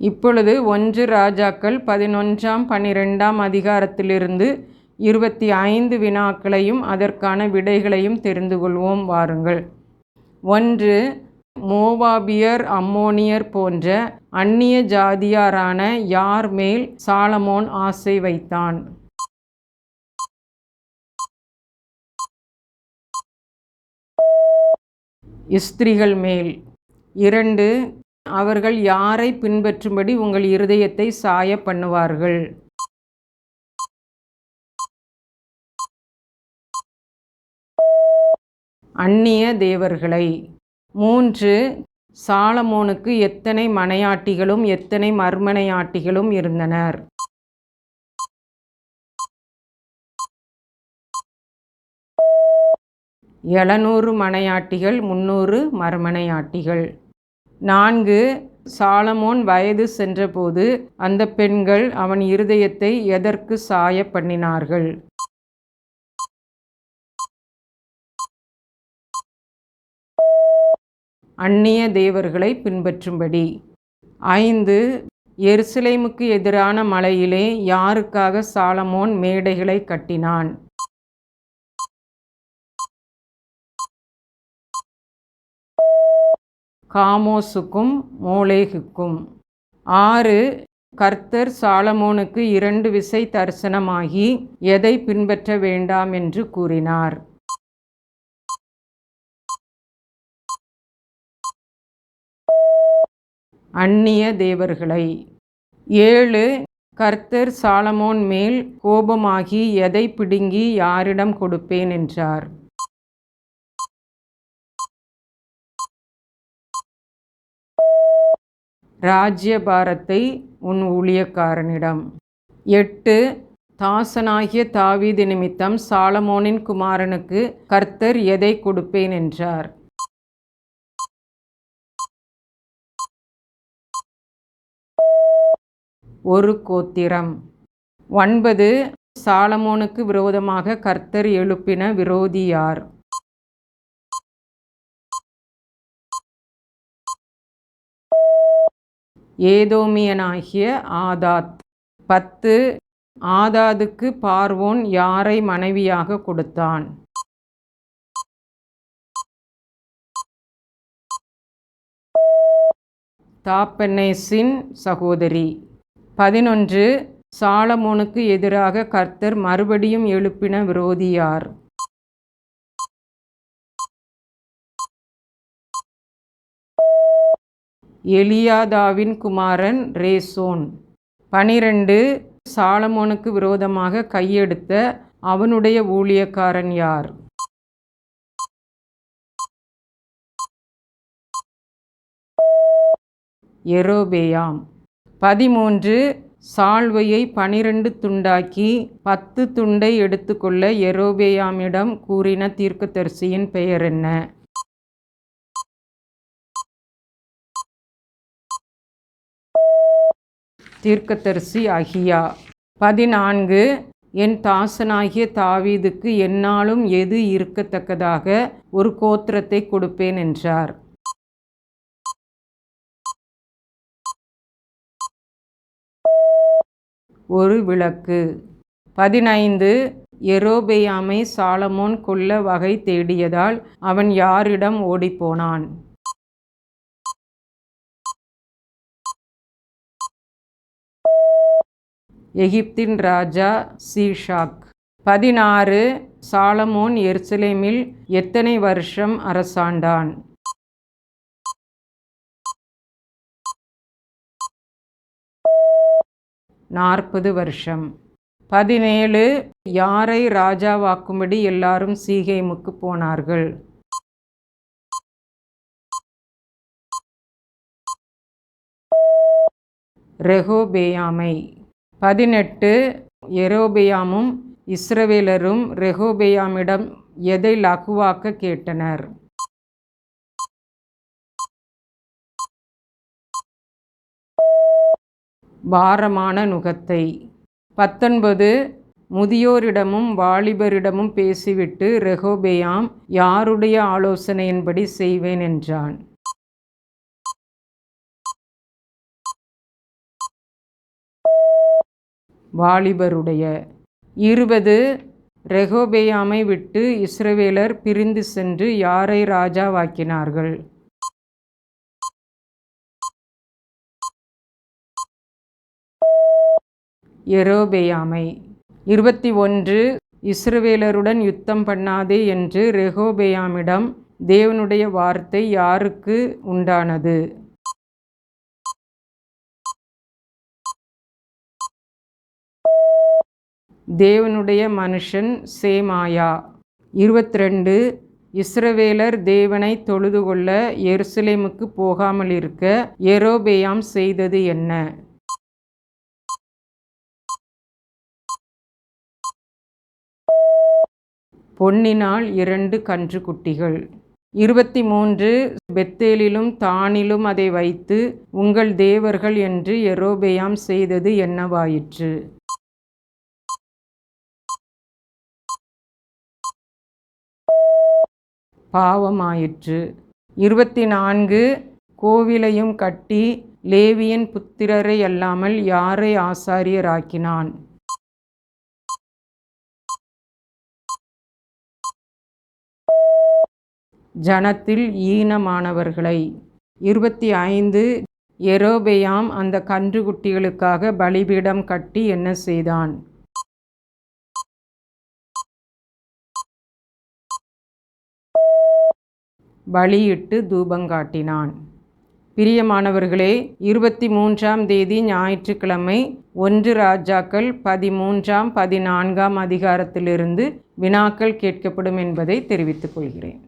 இப்பொழுது ஒன்று ராஜாக்கள் பதினொன்றாம் பன்னிரெண்டாம் அதிகாரத்திலிருந்து இருபத்தி ஐந்து வினாக்களையும் அதற்கான விடைகளையும் தெரிந்து கொள்வோம் வாருங்கள். ஒன்று மோவாபியர் அம்மோனியர் போன்ற அந்நிய ஜாதியாரான யார் மேல் சாலமோன் ஆசை வைத்தான்? இஸ்திரிகள் மேல். இரண்டு அவர்கள் யாரை பின்பற்றும்படி உங்கள் இருதயத்தை சாய பண்ணுவார்கள்? அந்நிய தேவர்களை. மூன்று சாலமோனுக்கு எத்தனை மனையாட்டிகளும் எத்தனை மர்மனையாட்டிகளும் இருந்தனர்? எழுநூறு மனையாட்டிகள் முன்னூறு மர்மனையாட்டிகள் நான்கு சாலமோன் வயது சென்றபோது அந்த பெண்கள் அவன் இருதயத்தை எதற்கு சாய பண்ணினார்கள்? அந்நிய தேவர்களை பின்பற்றும்படி. ஐந்து எருசலேமுக்கு எதிரான மலையிலே யாருக்காக சாலமோன் மேடைகளை கட்டினான்? காமோசுக்கும் மோலேகுக்கும் ஆறு கர்த்தர் சாலமோனுக்கு இரண்டு விசை தரிசனமாகி எதை பின்பற்ற வேண்டாம் என்று கூறினார். அந்நிய தேவர்களை. ஏழு கர்த்தர் சாலமோன் மேல் கோபமாகி எதை பிடுங்கி யாரிடம் கொடுப்பேன் என்றார். ராஜ்யபாரத்தை உன் ஊழியக்காரனிடம். எட்டு. தாசனாகிய தாவீது நிமித்தம் சாலமோனின் குமாரனுக்கு கர்த்தர் எதை கொடுப்பேன் என்றார். ஒரு கோத்திரம். ஒன்பது. சாலமோனுக்கு விரோதமாக கர்த்தர் எழுப்பின விரோதி யார் ஏதோமியனாகிய ஆதாத். பத்து ஆதாதுக்கு பார்வோன் யாரை மனைவியாக கொடுத்தான்? தாப்பெனேசின் சகோதரி. பதினொன்று சாலமோனுக்கு எதிராக கர்த்தர் மறுபடியும் எழுப்பின விரோதியார். எலியாதாவின் குமாரன் ரேசோன். பனிரெண்டு சாலமோனுக்கு விரோதமாக கையெடுத்த அவனுடைய ஊழியக்காரன் யார்? எரோபேயாம். பதிமூன்று சால்வையை பனிரெண்டு துண்டாக்கி பத்து துண்டை எடுத்துக்கொள்ள எரோபேயாமிடம் கூறின தீர்க்கதரிசியின் பெயர் என்ன? தீர்க்கதரிசி அகியா பதினான்கு என் தாசனாகிய தாவீதுக்கு என்னாலும் எது இருக்கத்தக்கதாக ஒரு கோத்திரத்தை கொடுப்பேன் என்றார். ஒரு விளக்கு. பதினைந்து எரோபெயாமை சாலமோன் கொல்ல வகை தேடியதால் அவன் யாரிடம் ஓடிப்போனான்? எகிப்தின் ராஜா சீஷாக். பதினாறு சாலமோன் எருசலேமில் எத்தனை வருஷம் அரசாண்டான்? நாற்பது வருஷம். பதினேழு யாரை ராஜாவாக்கும்படி எல்லாரும் சீகேமுக்கு போனார்கள்? ரெகோபேயாமை. பதினெட்டு எரோபேயாமும் இஸ்ரவேலரும் ரெஹோபேயாமிடம் எதை லகுவாக்க கேட்டனர்? பாரமான நுகத்தை. பத்தொன்பது முதியோரிடமும் வாலிபரிடமும் பேசிவிட்டு ரெஹோபேயாம் யாருடைய ஆலோசனையின்படி செய்வேன் என்றான். வாலிபருடைய. இருபது ரெகோபேயாமை விட்டு இஸ்ரவேலர் பிரிந்து சென்று யாரை ராஜாவாக்கினார்கள்? எரோபேயாமை. இருபத்தி ஒன்று இஸ்ரவேலருடன் யுத்தம் பண்ணாதே என்று ரெகோபேயாமிடம் தேவனுடைய வார்த்தை யாருக்கு உண்டானது? தேவனுடைய மனுஷன் சேமாயா. இருபத்தி ரெண்டு இஸ்ரவேலர் தேவனை தொழுது கொள்ள எருசலேமுக்கு போகாமல் இருக்க எரோபேயாம் செய்தது என்ன? பொன்னினால் இரண்டு கன்றுக்குட்டிகள். இருபத்தி மூன்று பெத்தேலிலும் தானிலும் அதை வைத்து உங்கள் தேவர்கள் என்று எரோபேயாம் செய்தது என்னவாயிற்று? பாவமாயிற்று. இருபத்தி நான்கு கோவிலையும் கட்டி லேவியன் புத்திரரை அல்லாமல் யாரை ஆசாரியராக்கினான்? ஜனத்தில் ஈனமானவர்களை. இருபத்தி ஐந்து எரோபெயாம் அந்த கன்றுக்குட்டிகளுக்காக பலிபீடம் கட்டி என்ன செய்தான்? பலியிட்டு தூபங்காட்டினான் பிரியமானவர்களே இருபத்தி மூன்றாம் தேதி ஞாயிற்றுக்கிழமை ஒன்று ராஜாக்கள் பதிமூன்றாம் பதினான்காம் அதிகாரத்திலிருந்து வினாக்கள் கேட்கப்படும் என்பதை தெரிவித்துக் கொள்கிறேன்.